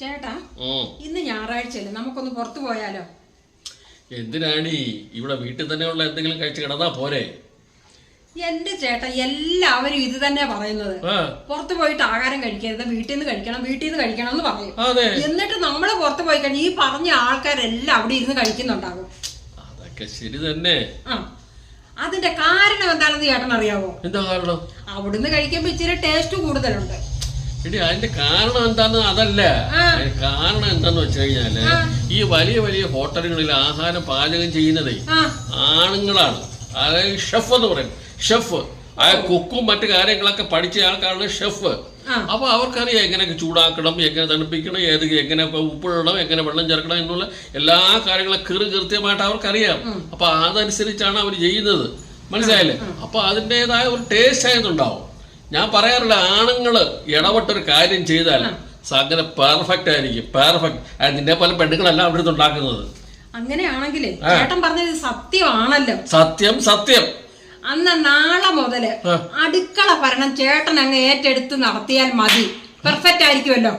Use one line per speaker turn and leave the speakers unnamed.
ചേട്ടാ. ഇന്ന് ഞായറാഴ്ചയല്ലേ നമുക്കൊന്ന് പുറത്തു പോയാലോ?
എന്തിനാണ് ഇവിടെ വീട്ടിൽ തന്നെയുള്ള എന്തെങ്കിലും കഴിച്ച് കിടന്നാ പോരെ?
എന്റെ ചേട്ടാ എല്ലാവരും ഇത് തന്നെ പറയുന്നത്. പുറത്തു പോയിട്ട് ആഹാരം കഴിക്കരുത് വീട്ടിൽ നിന്ന് കഴിക്കണം വീട്ടിൽ നിന്ന് കഴിക്കണം എന്ന് പറയും. എന്നിട്ട് നമ്മൾ പുറത്തു പോയി കഴിഞ്ഞാൽ ഈ പറഞ്ഞ ആൾക്കാരെല്ലാം അവിടെ ഇരുന്ന് കഴിക്കുന്നുണ്ടാകും.
അതൊക്കെ ശരി തന്നെ.
അതിന്റെ കാരണം എന്താണെന്ന് ചേട്ടൻ അറിയാവോ
എന്താ കാരണം?
അവിടുന്ന് കഴിക്കുമ്പോ ഇച്ചിരി ടേസ്റ്റ് കൂടുതലുണ്ട്.
എടി അതിന്റെ കാരണം എന്താന്ന് അതല്ല. കാരണം എന്താന്ന് വെച്ച് കഴിഞ്ഞാൽ ഈ വലിയ വലിയ ഹോട്ടലുകളിൽ ആഹാരം പാചകം ചെയ്യുന്നതേ ആണുങ്ങളാണ്. അതായത് ഷെഫ് എന്ന് പറയും. ഷെഫ്. ആ കുക്കും മറ്റു കാര്യങ്ങളൊക്കെ പഠിച്ച ആൾക്കാരാണ് ഷെഫ്. അപ്പൊ അവർക്കറിയാം എങ്ങനെയൊക്കെ ചൂടാക്കണം എങ്ങനെ തണുപ്പിക്കണം ഏത് എങ്ങനെ ഉപ്പിടണം എങ്ങനെ വെള്ളം ചേർക്കണം എന്നുള്ള എല്ലാ കാര്യങ്ങളും കീറി കൃത്യമായിട്ട് അവർക്കറിയാം. അപ്പൊ അതനുസരിച്ചാണ് അവർ ചെയ്യുന്നത്. മനസ്സിലായില്ലേ? അപ്പൊ അതിന്റെതായ ഒരു ടേസ്റ്റ് ആയതുണ്ടാവും. ഞാൻ പറയാറില്ല ആണുങ്ങൾ ഇടപെട്ടൊരു കാര്യം ചെയ്താൽ അങ്ങനെ പെർഫെക്റ്റ് ആയിരിക്കും പെർഫെക്റ്റ് നിന്നെ പോലെ പെണ്ണുങ്ങളല്ല അവിടെ ഉണ്ടാക്കുന്നത്.
അങ്ങനെയാണെങ്കിൽ ചേട്ടൻ പറഞ്ഞത് സത്യമാണല്ലോ.
സത്യം സത്യം.
അന്ന് നാളെ മുതൽ അടുക്കള ഭരണം ചേട്ടൻ അങ്ങ് ഏറ്റെടുത്ത് നടത്തിയാൽ മതി. പെർഫെക്റ്റ് ആയിരിക്കുമല്ലോ.